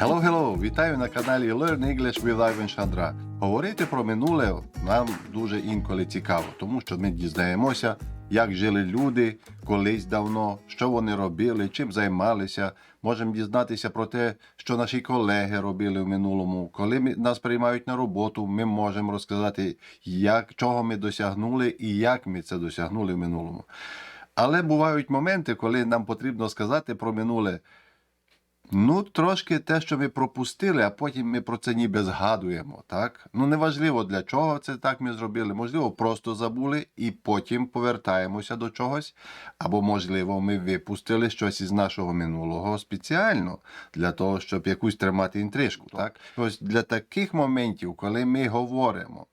Hello, hello! Вітаю на каналі Learn English with Ivan Chandra. Говорити про минуле нам дуже інколи цікаво, тому що ми дізнаємося, як жили люди колись давно, що вони робили, чим займалися. Можемо дізнатися про те, що наші колеги робили в минулому. Коли нас приймають на роботу, ми можемо розказати, як, чого ми досягнули і як ми це досягнули в минулому. Але бувають моменти, коли нам потрібно сказати про минуле. Ну, трошки те, що ми пропустили, а потім ми про це ніби згадуємо, так? Ну, неважливо для чого це так ми зробили. Можливо, просто забули і потім повертаємося до чогось. Або, можливо, ми випустили щось із нашого минулого спеціально для того, щоб якусь тримати інтрижку. Так? Ось для таких моментів, коли ми говоримо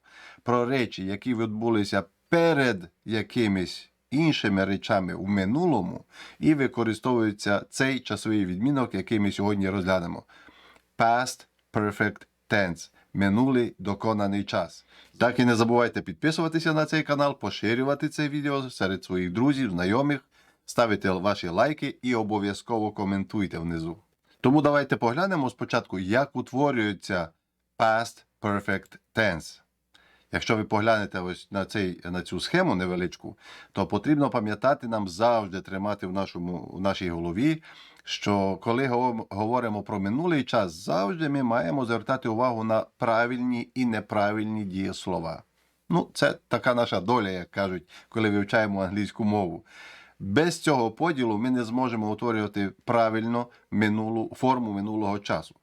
про речі, які відбулися перед якимись іншими речами у минулому, і використовується цей часовий відмінок, який ми сьогодні розглянемо. Past Perfect Tense. Минулий доконаний час. Так і не забувайте підписуватися на цей канал, поширювати це відео серед своїх друзів, знайомих, ставити ваші лайки і обов'язково коментуйте внизу. Тому давайте поглянемо спочатку, як утворюється Past Perfect Tense. Якщо ви поглянете ось на, цей, на цю схему невеличку, то потрібно пам'ятати нам завжди тримати в, нашому, в нашій голові, що коли гов- говоримо про минулий час, завжди ми маємо звертати увагу на правильні і неправильні дієслова. Ну, це така наша доля, як кажуть, коли вивчаємо англійську мову. Без цього поділу ми не зможемо утворювати правильно минулу форму минулого часу.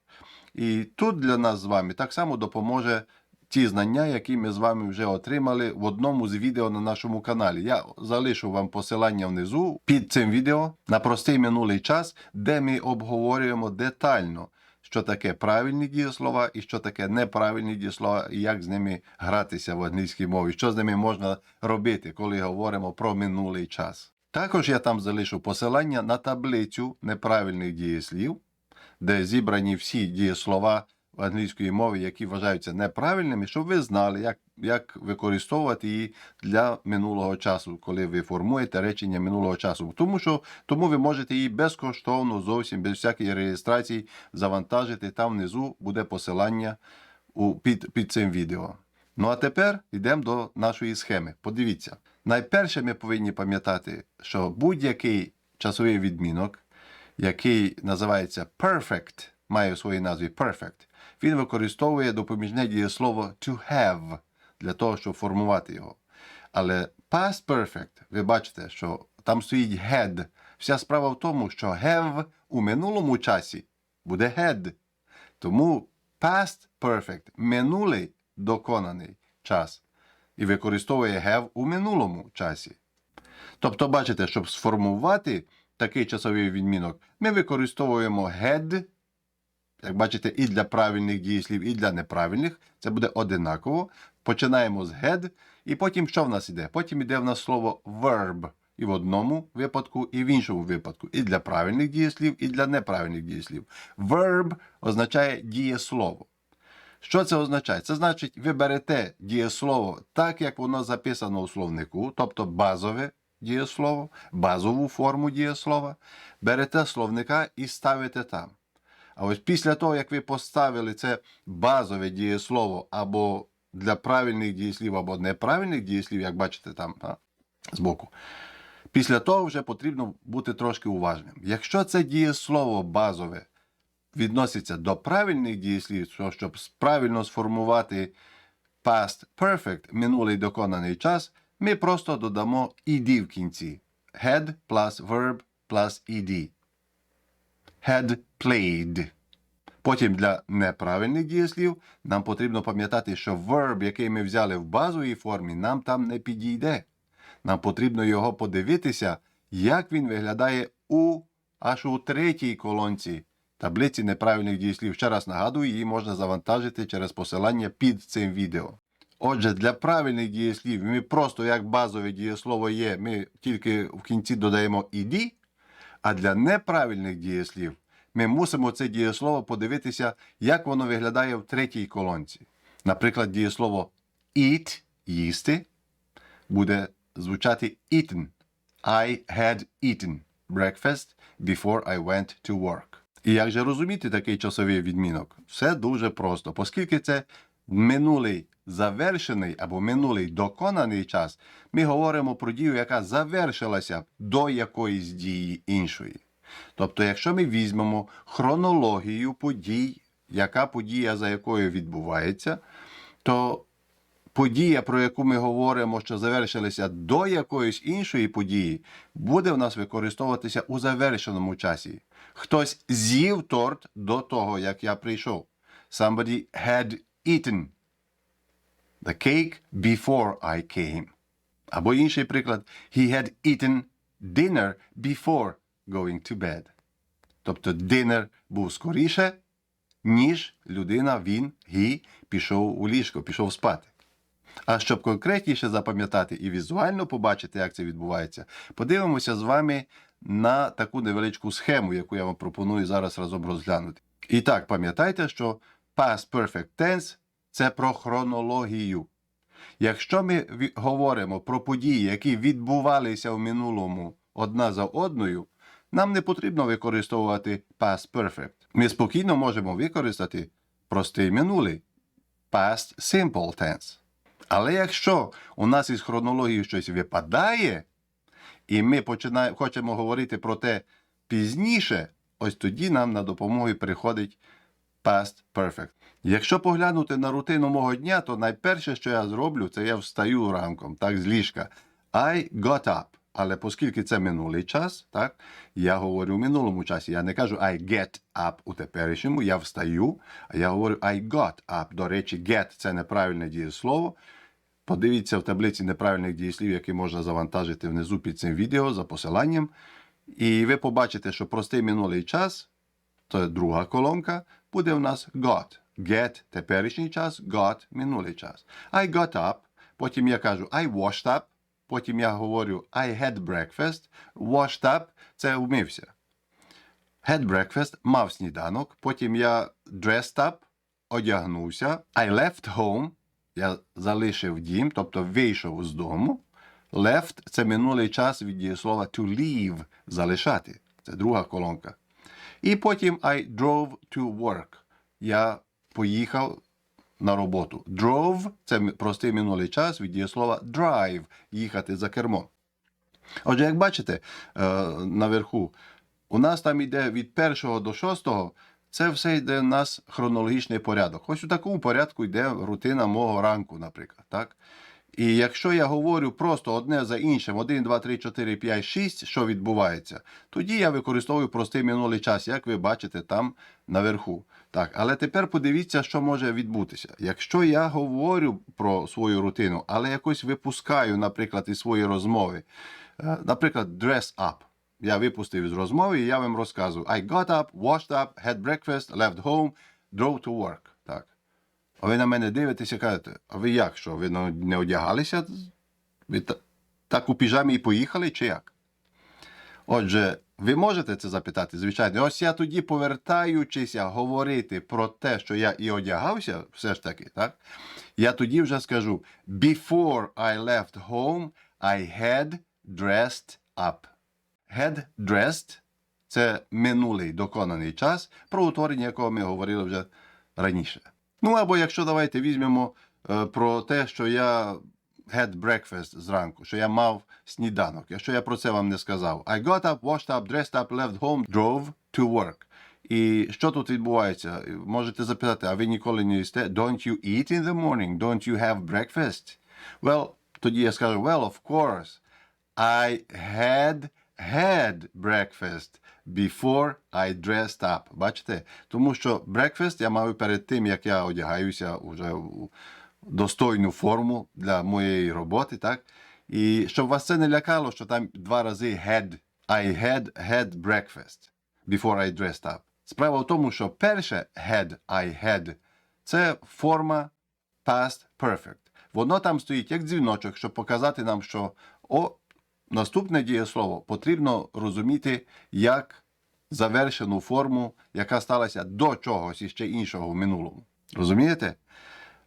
І тут для нас з вами так само допоможе ті знання, які ми з вами вже отримали в одному з відео на нашому каналі. Я залишу вам посилання внизу під цим відео на простий минулий час, де ми обговорюємо детально, що таке правильні дієслова і що таке неправильні дієслова, і як з ними гратися в англійській мові, що з ними можна робити, коли говоримо про минулий час. Також я там залишу посилання на таблицю неправильних дієслів, де зібрані всі дієслова англійської мові, які вважаються неправильними, щоб ви знали, як, як використовувати її для минулого часу, коли ви формуєте речення минулого часу. Тому що тому ви можете її безкоштовно, зовсім без всякої реєстрації завантажити. Там внизу буде посилання у, під, під цим відео. Ну а тепер йдемо до нашої схеми. Подивіться, найперше ми повинні пам'ятати, що будь-який часовий відмінок, який називається perfect, має у своїй назві perfect, він використовує допоміжне дієслово to have для того, щоб формувати його. Але past perfect, ви бачите, що там стоїть had. Вся справа в тому, що have у минулому часі буде had. Тому past perfect минулий доконаний час і використовує have у минулому часі. Тобто, бачите, щоб сформувати такий часовий відмінок, ми використовуємо had, як бачите, і для правильних дієслів, і для неправильних. Це буде одинаково. Починаємо з had, і потім що в нас іде? Потім іде в нас слово verb. І в одному випадку, і в іншому випадку. І для правильних дієслів, і для неправильних дієслів. Verb означає дієслово. Що це означає? Це значить, ви берете дієслово так, як воно записано у словнику, тобто базове дієслово, базову форму дієслова, берете словника і ставите там. А ось після того, як ви поставили це базове дієслово або для правильних дієслів, або неправильних дієслів, як бачите там а, збоку, після того вже потрібно бути трошки уважним. Якщо це дієслово базове відноситься до правильних дієслів, що щоб правильно сформувати past perfect, минулий доконаний час, ми просто додамо ed в кінці. Had plus verb plus ed. Had played. Потім для неправильних дієслів нам потрібно пам'ятати, що verb, який ми взяли в базовій формі, нам там не підійде. Нам потрібно його подивитися, як він виглядає у аж у третій колонці таблиці неправильних дієслів. Ще раз нагадую, її можна завантажити через посилання під цим відео. Отже, для правильних дієслів ми просто як базове дієслово є, ми тільки в кінці додаємо «ed», а для неправильних дієслів ми мусимо це дієслово подивитися, як воно виглядає в третій колонці. Наприклад, дієслово eat їсти буде звучати eaten. I had eaten breakfast before I went to work. І як же розуміти такий часовий відмінок? Все дуже просто, оскільки це минулий завершений або минулий доконаний час, ми говоримо про дію, яка завершилася до якоїсь дії іншої. Тобто, якщо ми візьмемо хронологію подій, яка подія за якою відбувається, то подія, про яку ми говоримо, що завершилася до якоїсь іншої події, буде в нас використовуватися у завершеному часі. Хтось з'їв торт до того, як я прийшов. Somebody had eaten the cake before I came. Або інший приклад. He had eaten dinner before going to bed. Тобто dinner був скоріше, ніж людина, він, he, пішов у ліжко, пішов спати. А щоб конкретніше запам'ятати і візуально побачити, як це відбувається, подивимося з вами на таку невеличку схему, яку я вам пропоную зараз разом розглянути. І так, пам'ятайте, що past perfect tense – це про хронологію. Якщо ми говоримо про події, які відбувалися в минулому одна за одною, нам не потрібно використовувати past perfect. Ми спокійно можемо використати простий минулий past simple tense. Але якщо у нас із хронології щось випадає, і ми починаємо, хочемо говорити про те пізніше, ось тоді нам на допомогу приходить past perfect. Якщо поглянути на рутину мого дня, то найперше, що я зроблю, це я встаю ранком, так, з ліжка. I got up. Але оскільки це минулий час, так, я говорю в минулому часі. Я не кажу I get up у теперішньому, я встаю, а я говорю I got up. До речі, get це неправильне дієслово. Подивіться в таблиці неправильних дієслів, які можна завантажити внизу під цим відео за посиланням. І ви побачите, що простий минулий час, це друга колонка, буде в нас got. Get теперішній час, got минулий час. I got up, потім я кажу I washed up, потім я говорю I had breakfast, washed up це вмився. Had breakfast, мав сніданок, потім я dressed up, одягнувся. I left home, я залишив дім, тобто вийшов з дому. Left – це минулий час від дієслова to leave – залишати. Це друга колонка. І потім I drove to work. Я поїхав на роботу. Drove – це простий минулий час від дієслова drive – їхати за кермом. Отже, як бачите, е, наверху, у нас там йде від першого до шостого, це все йде у нас хронологічний порядок. Ось у такому порядку йде рутина мого ранку, наприклад. Так? І якщо я говорю просто одне за іншим, 1, 2, 3, 4, 5, 6, що відбувається, тоді я використовую простий минулий час, як ви бачите там наверху. Так, але тепер подивіться, що може відбутися. Якщо я говорю про свою рутину, але якось випускаю, наприклад, із своєї розмови, е, наприклад, dress up. Я випустив з розмови, і я вам розказую. I got up, washed up, had breakfast, left home, drove to work. А ви на мене дивитеся і кажете, а ви як що? Ви не одягалися? Ви та- так у піжамі і поїхали, чи як? Отже, ви можете це запитати, звичайно. Ось я тоді, повертаючися говорити про те, що я і одягався, все ж таки, так? Я тоді вже скажу: Before I left home, I had dressed up. Had dressed – це минулий доконаний час, про утворення якого ми говорили вже раніше. Ну або якщо давайте візьмемо е, про те, що я had breakfast зранку, що я мав сніданок. Якщо я про це вам не сказав. I got up, washed up, dressed up, left home, drove to work. І що тут відбувається? Можете запитати, а ви ніколи не їсте? Don't you eat in the morning? Don't you have breakfast? Well, тоді я скажу, well, of course. I had had breakfast before I dressed up. Бачите? Тому що breakfast я маю перед тим, як я одягаюся уже у достойну форму для моєї роботи, так? І щоб вас це не лякало, що там два рази had. I had had breakfast before I dressed up. Справа в тому, що перше had, I had – це форма past perfect. Воно там стоїть як дзвіночок, щоб показати нам, що о, наступне дієслово потрібно розуміти як завершену форму, яка сталася до чогось іще іншого в минулому. Розумієте?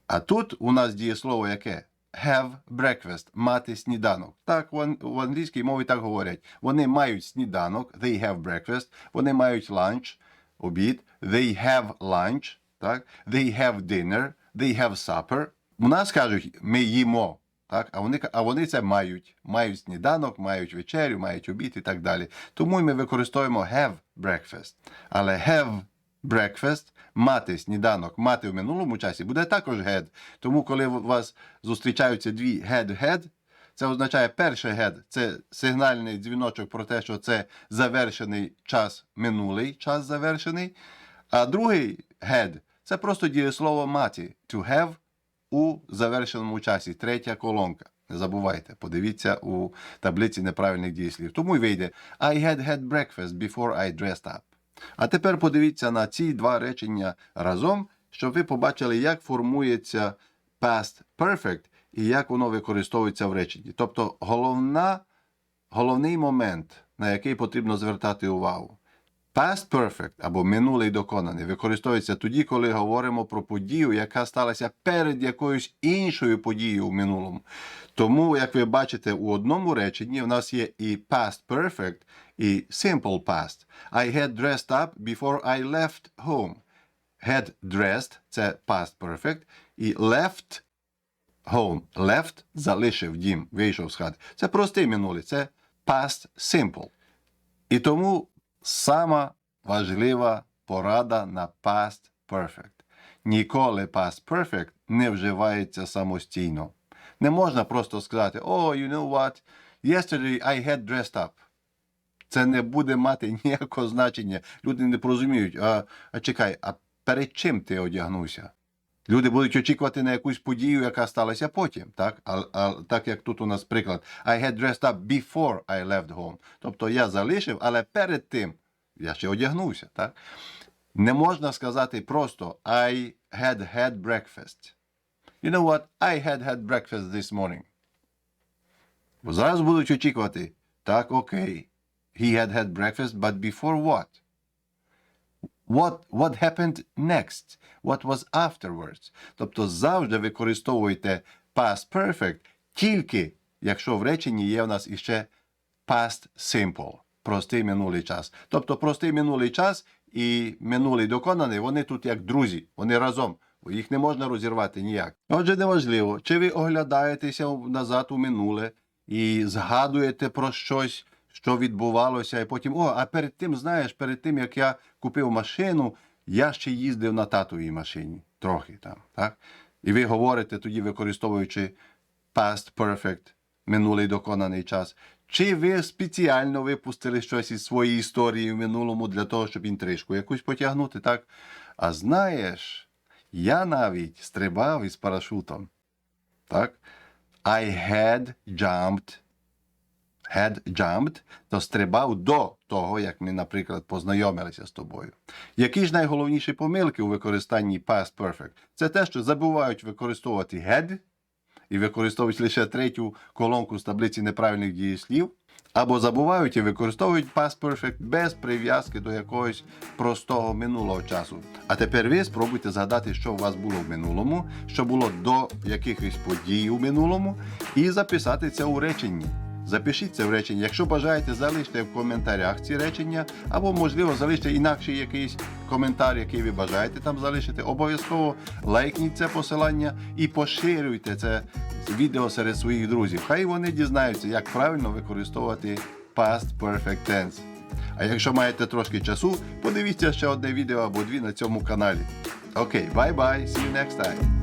А тут у нас дієслово яке? Have breakfast, мати сніданок. Так, в англійській мові так говорять. Вони мають сніданок, they have breakfast, вони мають lunch, обід, they have lunch, так? they have dinner, they have supper. У нас кажуть, ми їмо. Так? А, вони, а вони це мають. Мають сніданок, мають вечерю, мають обід і так далі. Тому ми використовуємо have breakfast. Але have breakfast, мати сніданок, мати в минулому часі буде також had. Тому, коли у вас зустрічаються дві had-had, це означає перше had – це сигнальний дзвіночок про те, що це завершений час, минулий час завершений. А другий had – це просто дієслово мати to have у завершеному часі. Третя колонка. Не забувайте, подивіться у таблиці неправильних дієслів. Тому й вийде I had had breakfast before I dressed up. А тепер подивіться на ці два речення разом, щоб ви побачили, як формується past perfect і як воно використовується в реченні. Тобто головна, головний момент, на який потрібно звертати увагу. Past perfect або минулий доконаний використовується тоді, коли говоримо про подію, яка сталася перед якоюсь іншою подією в минулому. Тому, як ви бачите, у одному реченні в нас є і past perfect, і simple past. I had dressed up before I left home. Had dressed це past perfect, і left home. Left залишив дім, вийшов з хати. Це простий минулий, це past simple. І тому сама важлива порада на past perfect. Ніколи past perfect не вживається самостійно. Не можна просто сказати, oh, you know what, yesterday I had dressed up. Це не буде мати ніякого значення. Люди не порозуміють, а, а чекай, а перед чим ти одягнувся? Люди будуть очікувати на якусь подію, яка сталася потім. Так а, а так як тут у нас приклад, I had dressed up before I left home. Тобто я залишив, але перед тим я ще одягнувся. Так? Не можна сказати просто I had had breakfast. You know what? I had had breakfast this morning. Зараз будуть очікувати. Так, окей. He had had breakfast, but before what? What, what happened next? What was afterwards? Тобто завжди використовуйте past perfect тільки, якщо в реченні є у нас іще past simple, простий минулий час. Тобто простий минулий час і минулий доконаний, вони тут як друзі, вони разом. Їх не можна розірвати ніяк. Отже, неважливо, чи ви оглядаєтеся назад у минуле і згадуєте про щось, що відбувалося, і потім, о, а перед тим, знаєш, перед тим, як я купив машину, я ще їздив на татовій машині. Трохи там. так? І ви говорите тоді, використовуючи past perfect, минулий доконаний час. Чи ви спеціально випустили щось із своєї історії в минулому для того, щоб інтрижку якусь потягнути, так? А знаєш, я навіть стрибав із парашутом. Так? I had jumped. Had jumped, то стрибав до того, як ми, наприклад, познайомилися з тобою. Які ж найголовніші помилки у використанні past perfect? Це те, що забувають використовувати had і використовують лише третю колонку з таблиці неправильних дієслів, або забувають і використовують past perfect без прив'язки до якогось простого минулого часу. А тепер ви спробуйте згадати, що у вас було в минулому, що було до якихось подій у минулому, і записати це у реченні. Запишіть це в реченні. Якщо бажаєте, залиште в коментарях ці речення, або, можливо, залиште інакший якийсь коментар, який ви бажаєте там залишити. Обов'язково лайкніть це посилання і поширюйте це відео серед своїх друзів. Хай вони дізнаються, як правильно використовувати past perfect tense. А якщо маєте трошки часу, подивіться ще одне відео або дві на цьому каналі. Окей, бай-бай, see you next time.